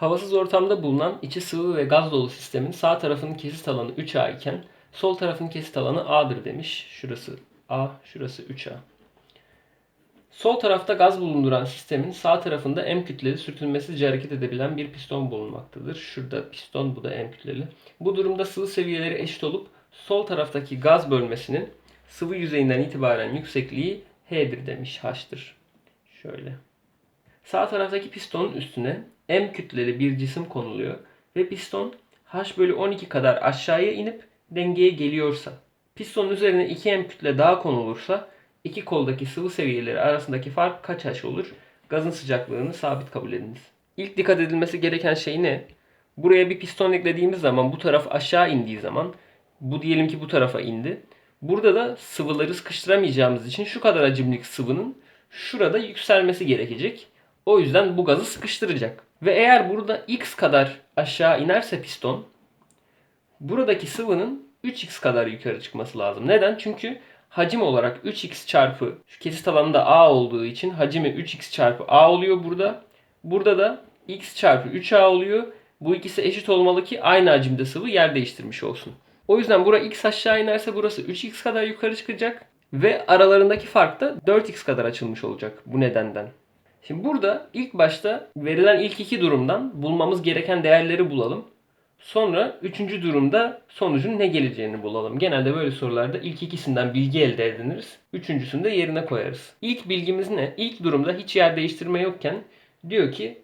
Havasız ortamda bulunan içi sıvı ve gaz dolu sistemin sağ tarafının kesit alanı 3A iken sol tarafının kesit alanı A'dır demiş. Şurası A, şurası 3A. Sol tarafta gaz bulunduran sistemin sağ tarafında M kütleli sürtünmesizce hareket edebilen bir piston bulunmaktadır. Şurada piston, bu da M kütleli. Bu durumda sıvı seviyeleri eşit olup sol taraftaki gaz bölmesinin sıvı yüzeyinden itibaren yüksekliği H'dir demiş, H'tır. Şöyle. Sağ taraftaki pistonun üstüne M kütleli bir cisim konuluyor ve piston H bölü 12 kadar aşağıya inip dengeye geliyorsa, pistonun üzerine 2M kütle daha konulursa iki koldaki sıvı seviyeleri arasındaki fark kaç H olur? Gazın sıcaklığını sabit kabul ediniz. İlk dikkat edilmesi gereken şey ne? Buraya bir piston eklediğimiz zaman bu taraf aşağı indiği zaman bu diyelim ki bu tarafa indi. Burada da sıvıları sıkıştıramayacağımız için şu kadar hacimlik sıvının şurada yükselmesi gerekecek. O yüzden bu gazı sıkıştıracak. Ve eğer burada x kadar aşağı inerse piston buradaki sıvının 3x kadar yukarı çıkması lazım. Neden? Çünkü hacim olarak 3x çarpı şu kesit alanında a olduğu için hacimi 3x çarpı a oluyor burada. Burada da x çarpı 3a oluyor. Bu ikisi eşit olmalı ki aynı hacimde sıvı yer değiştirmiş olsun. O yüzden bura x aşağı inerse burası 3x kadar yukarı çıkacak. Ve aralarındaki fark da 4x kadar açılmış olacak bu nedenden. Şimdi burada ilk başta verilen ilk iki durumdan bulmamız gereken değerleri bulalım. Sonra üçüncü durumda sonucun ne geleceğini bulalım. Genelde böyle sorularda ilk ikisinden bilgi elde ediniriz. Üçüncüsünü de yerine koyarız. İlk bilgimiz ne? İlk durumda hiç yer değiştirme yokken diyor ki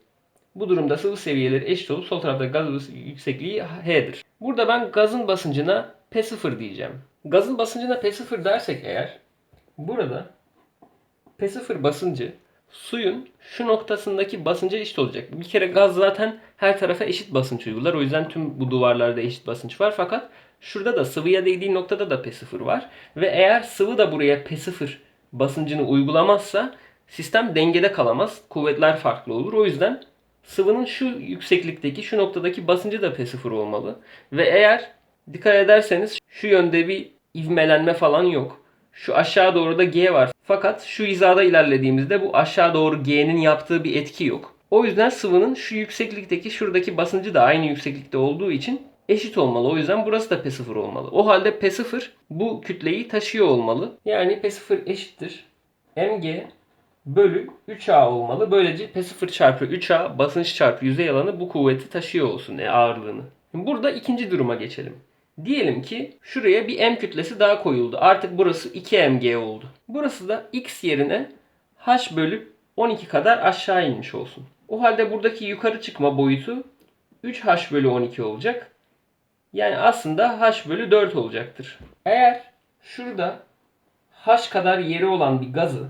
bu durumda sıvı seviyeleri eşit olup sol tarafta gaz yüksekliği H'dir. Burada ben gazın basıncına P0 diyeceğim. Gazın basıncına P0 dersek eğer burada P0 basıncı suyun şu noktasındaki basınca eşit olacak. Bir kere gaz zaten her tarafa eşit basınç uygular. O yüzden tüm bu duvarlarda eşit basınç var. Fakat şurada da sıvıya değdiği noktada da P0 var. Ve eğer sıvı da buraya P0 basıncını uygulamazsa sistem dengede kalamaz. Kuvvetler farklı olur. O yüzden sıvının şu yükseklikteki, şu noktadaki basıncı da P0 olmalı. Ve eğer dikkat ederseniz şu yönde bir ivmelenme falan yok. Şu aşağı doğru da G var. Fakat şu hizada ilerlediğimizde bu aşağı doğru G'nin yaptığı bir etki yok. O yüzden sıvının şu yükseklikteki şuradaki basıncı da aynı yükseklikte olduğu için eşit olmalı. O yüzden burası da P0 olmalı. O halde P0 bu kütleyi taşıyor olmalı. Yani P0 eşittir. mg bölü 3A olmalı. Böylece P0 çarpı 3A basınç çarpı yüzey alanı bu kuvveti taşıyor olsun. E, ağırlığını. Burada ikinci duruma geçelim. Diyelim ki şuraya bir m kütlesi daha koyuldu. Artık burası 2mg oldu. Burası da x yerine h bölü 12 kadar aşağı inmiş olsun. O halde buradaki yukarı çıkma boyutu 3h bölü 12 olacak. Yani aslında h bölü 4 olacaktır. Eğer şurada h kadar yeri olan bir gazı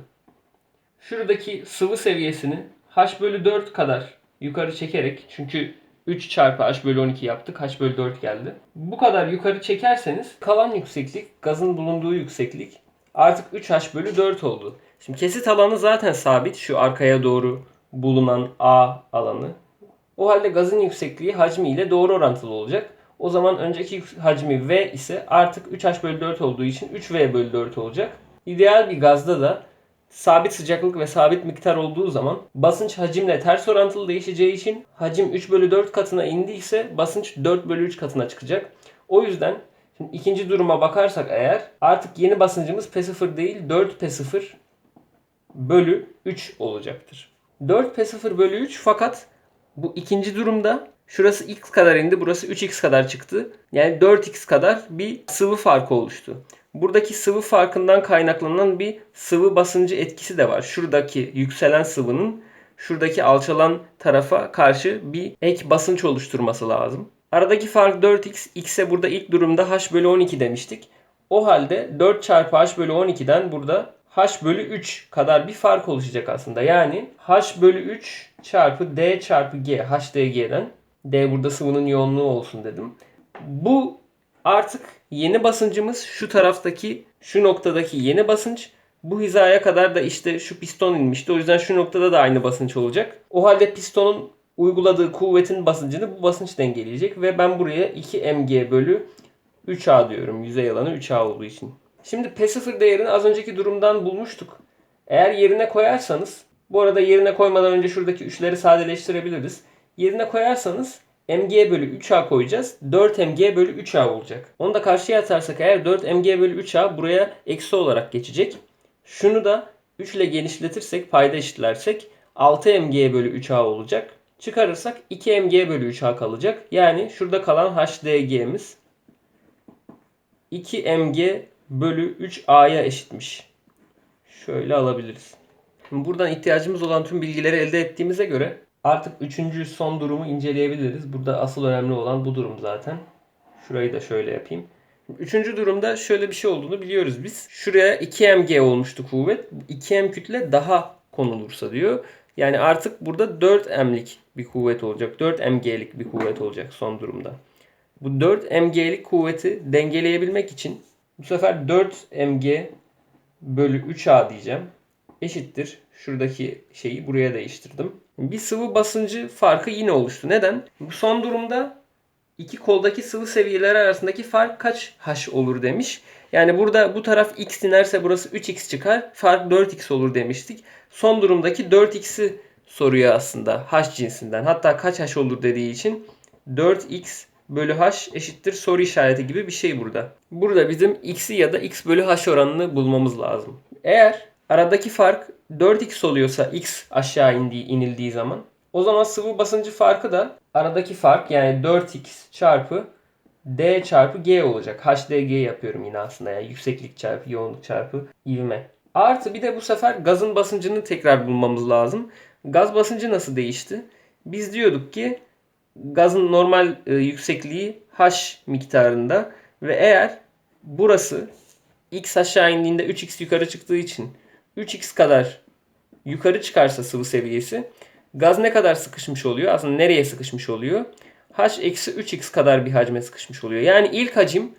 şuradaki sıvı seviyesini h bölü 4 kadar yukarı çekerek çünkü 3 çarpı h bölü 12 yaptık. h bölü 4 geldi. Bu kadar yukarı çekerseniz kalan yükseklik, gazın bulunduğu yükseklik artık 3h bölü 4 oldu. Şimdi kesit alanı zaten sabit. Şu arkaya doğru bulunan A alanı. O halde gazın yüksekliği hacmi ile doğru orantılı olacak. O zaman önceki hacmi V ise artık 3h bölü 4 olduğu için 3V bölü 4 olacak. İdeal bir gazda da sabit sıcaklık ve sabit miktar olduğu zaman basınç hacimle ters orantılı değişeceği için hacim 3 bölü 4 katına indiyse basınç 4 bölü 3 katına çıkacak. O yüzden şimdi ikinci duruma bakarsak eğer artık yeni basıncımız P0 değil 4 P0 bölü 3 olacaktır. 4 P0 bölü 3 fakat bu ikinci durumda şurası x kadar indi burası 3x kadar çıktı. Yani 4x kadar bir sıvı farkı oluştu. Buradaki sıvı farkından kaynaklanan bir sıvı basıncı etkisi de var. Şuradaki yükselen sıvının şuradaki alçalan tarafa karşı bir ek basınç oluşturması lazım. Aradaki fark 4x. X'e burada ilk durumda h bölü 12 demiştik. O halde 4 çarpı h bölü 12'den burada h bölü 3 kadar bir fark oluşacak aslında. Yani h bölü 3 çarpı d çarpı g. hdg'den. D burada sıvının yoğunluğu olsun dedim. Bu artık yeni basıncımız şu taraftaki şu noktadaki yeni basınç. Bu hizaya kadar da işte şu piston inmişti. O yüzden şu noktada da aynı basınç olacak. O halde pistonun uyguladığı kuvvetin basıncını bu basınç dengeleyecek. Ve ben buraya 2 mg bölü 3a diyorum. Yüzey alanı 3a olduğu için. Şimdi P0 değerini az önceki durumdan bulmuştuk. Eğer yerine koyarsanız bu arada yerine koymadan önce şuradaki üçleri sadeleştirebiliriz. Yerine koyarsanız mg bölü 3a koyacağız. 4 mg bölü 3a olacak. Onu da karşıya atarsak eğer 4 mg bölü 3a buraya eksi olarak geçecek. Şunu da 3 ile genişletirsek payda eşitlersek 6 mg bölü 3a olacak. Çıkarırsak 2 mg bölü 3a kalacak. Yani şurada kalan hdg'miz 2 mg bölü 3a'ya eşitmiş. Şöyle alabiliriz. Buradan ihtiyacımız olan tüm bilgileri elde ettiğimize göre artık üçüncü son durumu inceleyebiliriz. Burada asıl önemli olan bu durum zaten. Şurayı da şöyle yapayım. Üçüncü durumda şöyle bir şey olduğunu biliyoruz biz. Şuraya 2mg olmuştu kuvvet. 2m kütle daha konulursa diyor. Yani artık burada 4m'lik bir kuvvet olacak. 4mg'lik bir kuvvet olacak son durumda. Bu 4 mg'lik kuvveti dengeleyebilmek için bu sefer 4 mg bölü 3a diyeceğim. Eşittir. Şuradaki şeyi buraya değiştirdim. Bir sıvı basıncı farkı yine oluştu. Neden? Bu son durumda iki koldaki sıvı seviyeleri arasındaki fark kaç h olur demiş. Yani burada bu taraf x inerse burası 3x çıkar. Fark 4x olur demiştik. Son durumdaki 4x'i soruyor aslında h cinsinden. Hatta kaç h olur dediği için 4x bölü h eşittir soru işareti gibi bir şey burada. Burada bizim x'i ya da x bölü h oranını bulmamız lazım. Eğer aradaki fark 4x oluyorsa x aşağı indiği, inildiği zaman o zaman sıvı basıncı farkı da aradaki fark yani 4x çarpı d çarpı g olacak. HDG yapıyorum yine aslında yani yükseklik çarpı yoğunluk çarpı ivme. Artı bir de bu sefer gazın basıncını tekrar bulmamız lazım. Gaz basıncı nasıl değişti? Biz diyorduk ki gazın normal e, yüksekliği h miktarında ve eğer burası x aşağı indiğinde 3x yukarı çıktığı için 3x kadar yukarı çıkarsa sıvı seviyesi gaz ne kadar sıkışmış oluyor? Aslında nereye sıkışmış oluyor? h eksi 3x kadar bir hacme sıkışmış oluyor. Yani ilk hacim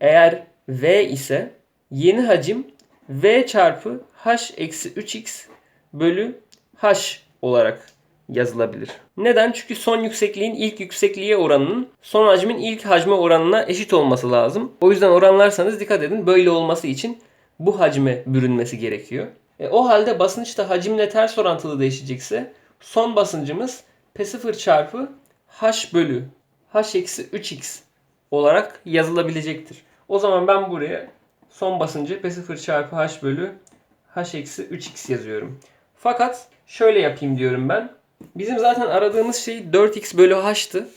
eğer v ise yeni hacim v çarpı h eksi 3x bölü h olarak yazılabilir. Neden? Çünkü son yüksekliğin ilk yüksekliğe oranının son hacmin ilk hacme oranına eşit olması lazım. O yüzden oranlarsanız dikkat edin böyle olması için bu hacme bürünmesi gerekiyor. E, o halde basınç da hacimle ters orantılı değişecekse son basıncımız P0 çarpı H bölü H eksi 3x olarak yazılabilecektir. O zaman ben buraya son basıncı P0 çarpı H bölü H eksi 3x yazıyorum. Fakat şöyle yapayım diyorum ben. Bizim zaten aradığımız şey 4x bölü h'tı.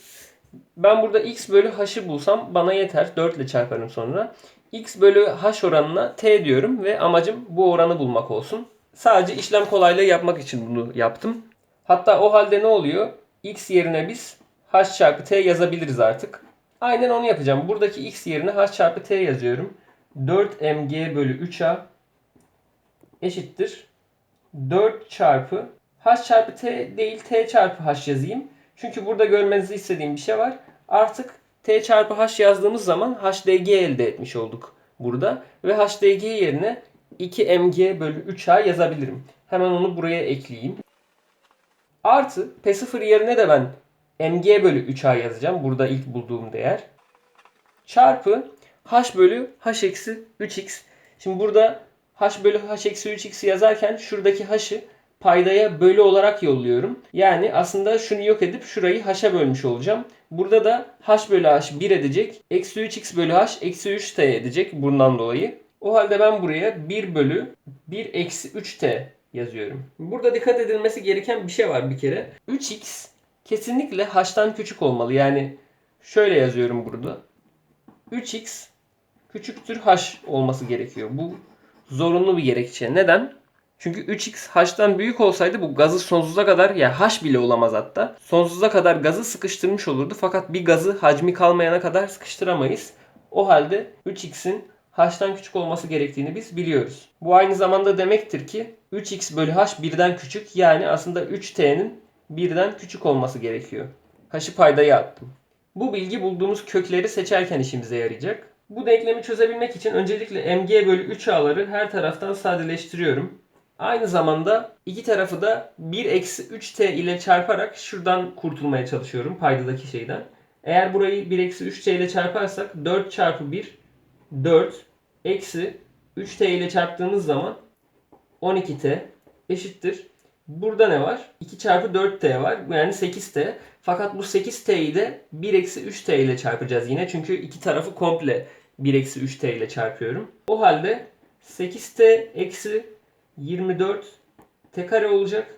Ben burada x bölü h'ı bulsam bana yeter. 4 ile çarparım sonra. X bölü h oranına t diyorum ve amacım bu oranı bulmak olsun. Sadece işlem kolaylığı yapmak için bunu yaptım. Hatta o halde ne oluyor? x yerine biz h çarpı t yazabiliriz artık. Aynen onu yapacağım. Buradaki x yerine h çarpı t yazıyorum. 4 mg bölü 3a eşittir. 4 çarpı h çarpı t değil t çarpı h yazayım. Çünkü burada görmenizi istediğim bir şey var. Artık t çarpı h yazdığımız zaman hdg elde etmiş olduk burada. Ve hdg yerine 2 mg bölü 3a yazabilirim. Hemen onu buraya ekleyeyim. Artı P0 yerine de ben mg bölü 3a yazacağım. Burada ilk bulduğum değer. Çarpı h bölü h eksi 3x. Şimdi burada h bölü h eksi 3x yazarken şuradaki h'ı paydaya bölü olarak yolluyorum. Yani aslında şunu yok edip şurayı h'a bölmüş olacağım. Burada da h bölü h 1 edecek. Eksi 3x bölü h eksi 3t edecek bundan dolayı. O halde ben buraya 1 bölü 1 eksi 3t yazıyorum. Burada dikkat edilmesi gereken bir şey var bir kere. 3x kesinlikle h'tan küçük olmalı. Yani şöyle yazıyorum burada. 3x küçüktür h olması gerekiyor. Bu zorunlu bir gerekçe. Neden? Çünkü 3x h'tan büyük olsaydı bu gazı sonsuza kadar ya h bile olamaz hatta. Sonsuza kadar gazı sıkıştırmış olurdu. Fakat bir gazı hacmi kalmayana kadar sıkıştıramayız. O halde 3x'in h'tan küçük olması gerektiğini biz biliyoruz. Bu aynı zamanda demektir ki 3x bölü h birden küçük. Yani aslında 3t'nin birden küçük olması gerekiyor. H'ı paydaya attım. Bu bilgi bulduğumuz kökleri seçerken işimize yarayacak. Bu denklemi çözebilmek için öncelikle mg bölü 3a'ları her taraftan sadeleştiriyorum. Aynı zamanda iki tarafı da 1 eksi 3t ile çarparak şuradan kurtulmaya çalışıyorum paydadaki şeyden. Eğer burayı 1 eksi 3t ile çarparsak 4 çarpı 1 4 eksi 3t ile çarptığımız zaman 12t eşittir. Burada ne var? 2 çarpı 4t var. Yani 8t. Fakat bu 8t'yi de 1 eksi 3t ile çarpacağız yine. Çünkü iki tarafı komple 1 eksi 3t ile çarpıyorum. O halde 8t eksi 24 t kare olacak.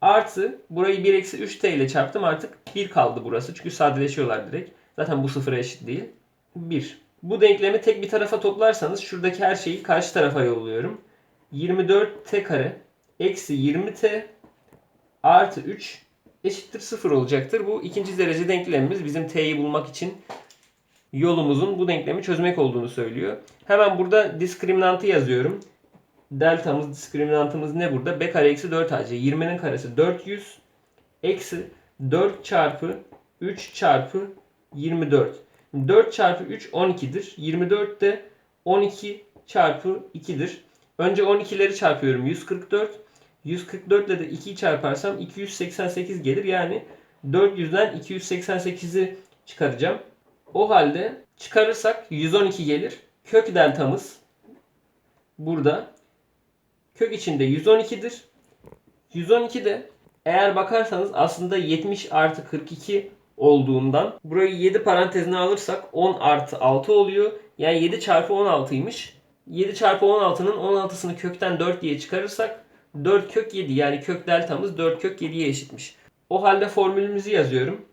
Artı burayı 1 eksi 3t ile çarptım artık 1 kaldı burası. Çünkü sadeleşiyorlar direkt. Zaten bu sıfıra eşit değil. 1. Bu denklemi tek bir tarafa toplarsanız şuradaki her şeyi karşı tarafa yolluyorum. 24t kare eksi 20t artı 3 eşittir 0 olacaktır. Bu ikinci derece denklemimiz bizim t'yi bulmak için yolumuzun bu denklemi çözmek olduğunu söylüyor. Hemen burada diskriminantı yazıyorum. Deltamız, diskriminantımız ne burada? b kare eksi 4ac. 20'nin karesi 400 eksi 4 çarpı 3 çarpı 24. 4 çarpı 3 12'dir. 24 de 12 çarpı 2'dir. Önce 12'leri çarpıyorum. 144. 144 ile de 2'yi çarparsam 288 gelir. Yani 400'den 288'i çıkaracağım. O halde çıkarırsak 112 gelir. Kök deltamız burada. Kök içinde 112'dir. 112 de eğer bakarsanız aslında 70 artı 42 olduğundan burayı 7 parantezine alırsak 10 artı 6 oluyor. Yani 7 çarpı 16'ymış. 7 çarpı 16'nın 16'sını kökten 4 diye çıkarırsak 4 kök 7 yani kök deltamız 4 kök 7'ye eşitmiş. O halde formülümüzü yazıyorum.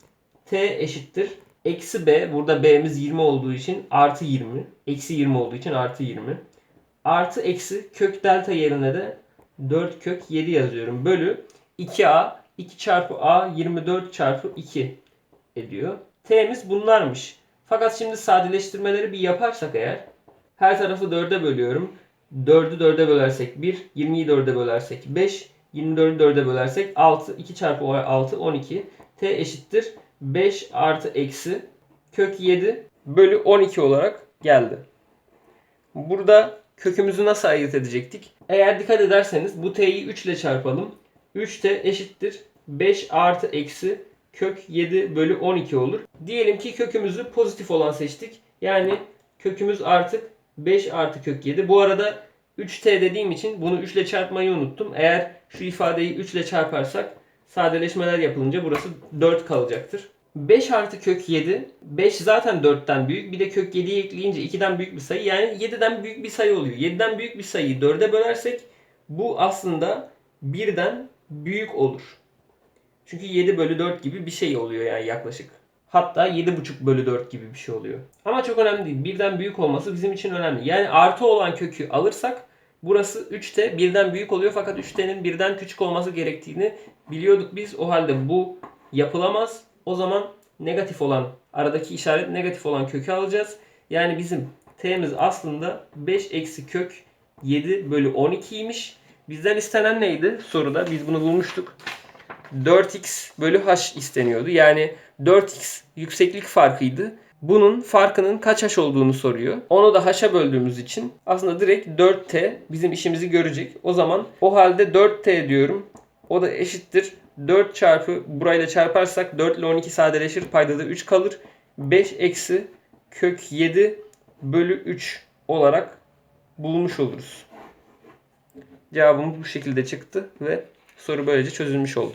T eşittir. Eksi B burada B'miz 20 olduğu için artı 20. Eksi 20 olduğu için artı 20. Artı eksi kök delta yerine de 4 kök 7 yazıyorum. Bölü 2A 2 çarpı A 24 çarpı 2 ediyor. T'miz bunlarmış. Fakat şimdi sadeleştirmeleri bir yaparsak eğer her tarafı 4'e bölüyorum. 4'ü 4'e bölersek 1, 20'yi 4'e bölersek 5, 24'ü 4'e bölersek 6, 2 çarpı 6, 12. T eşittir 5 artı eksi kök 7 bölü 12 olarak geldi. Burada kökümüzü nasıl ayırt edecektik? Eğer dikkat ederseniz bu t'yi 3 ile çarpalım. 3t eşittir 5 artı eksi kök 7 bölü 12 olur. Diyelim ki kökümüzü pozitif olan seçtik. Yani kökümüz artık 5 artı kök 7. Bu arada 3t dediğim için bunu 3 ile çarpmayı unuttum. Eğer şu ifadeyi 3 ile çarparsak sadeleşmeler yapılınca burası 4 kalacaktır. 5 artı kök 7. 5 zaten 4'ten büyük. Bir de kök 7'yi ekleyince 2'den büyük bir sayı. Yani 7'den büyük bir sayı oluyor. 7'den büyük bir sayıyı 4'e bölersek bu aslında 1'den büyük olur. Çünkü 7 bölü 4 gibi bir şey oluyor yani yaklaşık. Hatta 7,5 bölü 4 gibi bir şey oluyor. Ama çok önemli değil. Birden büyük olması bizim için önemli. Yani artı olan kökü alırsak burası 3t birden büyük oluyor fakat 3t'nin birden küçük olması gerektiğini biliyorduk biz. O halde bu yapılamaz. O zaman negatif olan aradaki işaret negatif olan kökü alacağız. Yani bizim t'miz aslında 5 eksi kök 7 bölü 12'ymiş. Bizden istenen neydi soruda? Biz bunu bulmuştuk. 4x bölü h isteniyordu. Yani 4x yükseklik farkıydı. Bunun farkının kaç h olduğunu soruyor. Onu da h'a böldüğümüz için aslında direkt 4t bizim işimizi görecek. O zaman o halde 4t diyorum. O da eşittir. 4 çarpı burayla çarparsak 4 ile 12 sadeleşir. Payda da 3 kalır. 5 eksi kök 7 bölü 3 olarak bulmuş oluruz. Cevabımız bu şekilde çıktı ve soru böylece çözülmüş oldu.